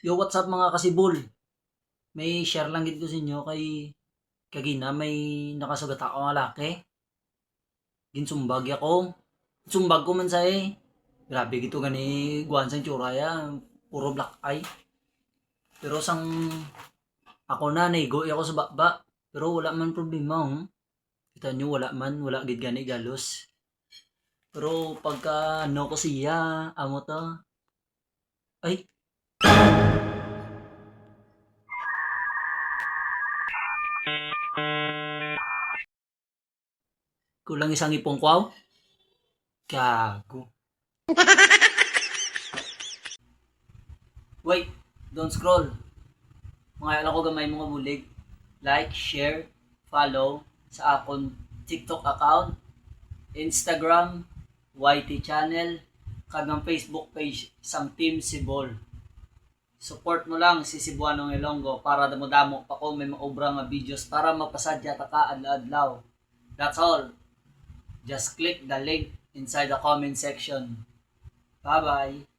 Yo, what's up mga kasibol? May share lang gid ko sa inyo kay kagina may nakasugat ako nga laki. Ginsumbag ako. Sumbag ko man sa eh. Grabe gito gani guwan sa tsura ya. Puro black eye. Pero sang ako na naigo ako sa baba. Pero wala man problema. Hmm? Kita nyo wala man. Wala gid gani galos. Pero pagka ano ko siya, amo to. Ay, Kulang isang ipong kwaw? Gago. Wait, don't scroll. Mga alam ko gamay mga bulig. Like, share, follow sa akong TikTok account, Instagram, YT channel, kagang Facebook page sang Team Sibol. Support mo lang si Cebuano Ilonggo para damo-damo pa ko may maobra nga videos para mapasadya ta ka adlaw. That's all. Just click the link inside the comment section. Bye-bye.